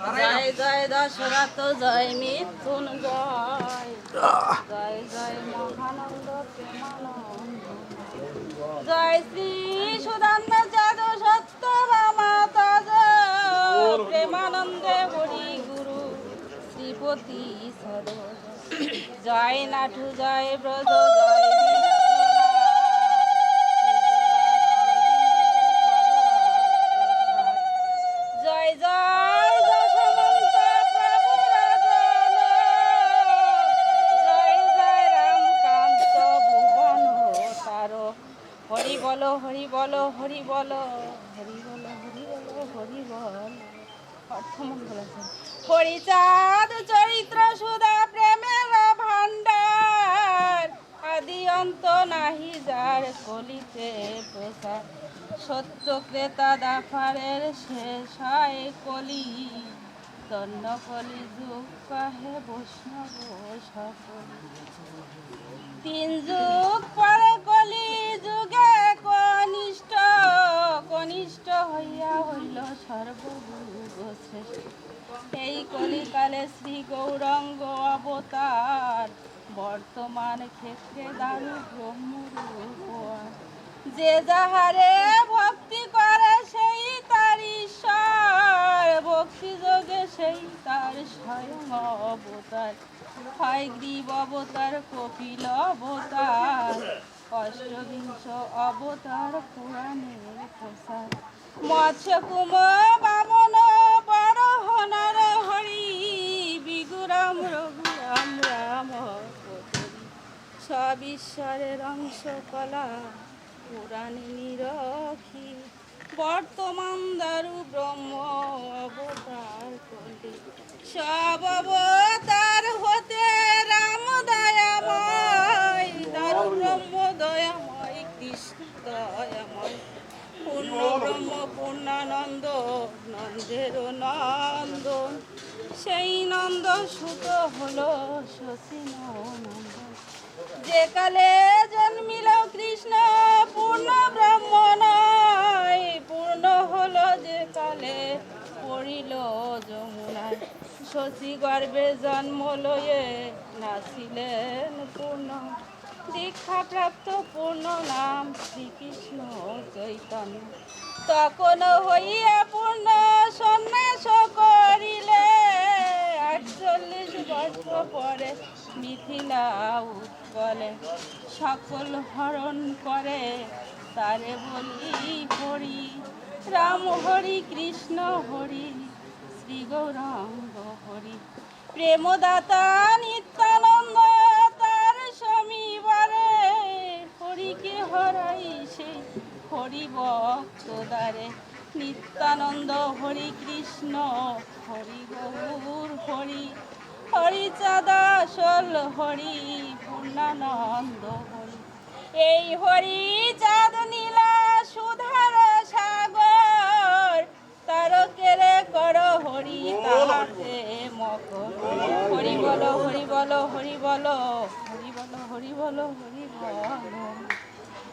জয় জয় দশরথ, জয় মিথুন, জয়। জয় মহানন্দ প্রেমানন্দ। জয় শ্রী সুদান্ন যাদু সত্য মাতা প্রেমানন্দে হরি গুরু, শ্রীপতি সদ জয়। নাঠু জয় ব্রজ জয় বিশ্বনাথ। জয় জয় যশোমন্ত প্রভু রাজন জয় জয় রামকান্ত ভুবন তার হরি বল, হরি বল হরি বল হরি বল হরি বল হরি বল। আছে। হরিচাঁদ চরিত্র সুদা প্রেমের ভান্ডার আদি অন্ত নাহি যার কলিতে প্রসার। সত্য ক্রেতা দাফারের শেষ হয় কলি। দণ্ড কলি যুগ কাহে বৈষ্ণব সকলি। তিন যুগ হইল শ্রেষ্ঠ এই কলিকালে শ্রী গৌরঙ্গ অবতার, বর্তমান ক্ষেত্রে দারু ব্রহ্মরূপ যে যাহারে ভক্তি করে, সেই তার ঈশ্বর ভক্তি যোগে সেই তার স্বয়ং অবতার। হয় গ্রীব অবতার, কপিল অবতার। অষ্টবিংশ অবতার পুরাণের প্রসার। মৎস্য কুমার বামন বড় হনার হরি বিগুরাম রঘুরাম রাম কতরি সব ঈশ্বরের অংশ কলা, পুরাণে নিরখি। বর্তমান দারু ব্রহ্ম অবতার কলি। সব ব্রহ্ম দয়াময় কৃষ্ণ দয়াময়, পূর্ণ ব্রহ্ম, পূর্ণানন্দ নন্দের নন্দন। সেই নন্দ সুত হলো শশী নন্দন যে কালে জন্মিল কৃষ্ণ, পূর্ণ ব্রহ্ম নয় পূর্ণ হলো যে কালে পড়িল যমুনায়। শশী গর্ভে জন্ম লয়ে নাছিলেন পূর্ণ দীক্ষা প্রাপ্ত পূর্ণ নাম শ্রীকৃষ্ণ চৈতন্য। তখন হইয়া পূর্ণ সন্ন্যাস করিলে, আটচল্লিশ বছর পরে মিথিলা উৎকলে। সকল হরণ করে তারে বলি, হরি, রাম হরি, কৃষ্ণ হরি, শ্রী গৌরাঙ্গ হরি। প্রেমদাতা নিত্যানন্দ চোদারে নিত্যানন্দ, হরি কৃষ্ণ, হরি গৌর, হরি হরি চাদাসল হরি পূর্ণানন্দ, হরি। এই হরি চাঁদ নীলা সুধার সাগর, তারকেরে কর হরি তাহাতে মকর। হরি বলো হরি বলো হরি বলো হরি বলো হরি বলো হরি বলো।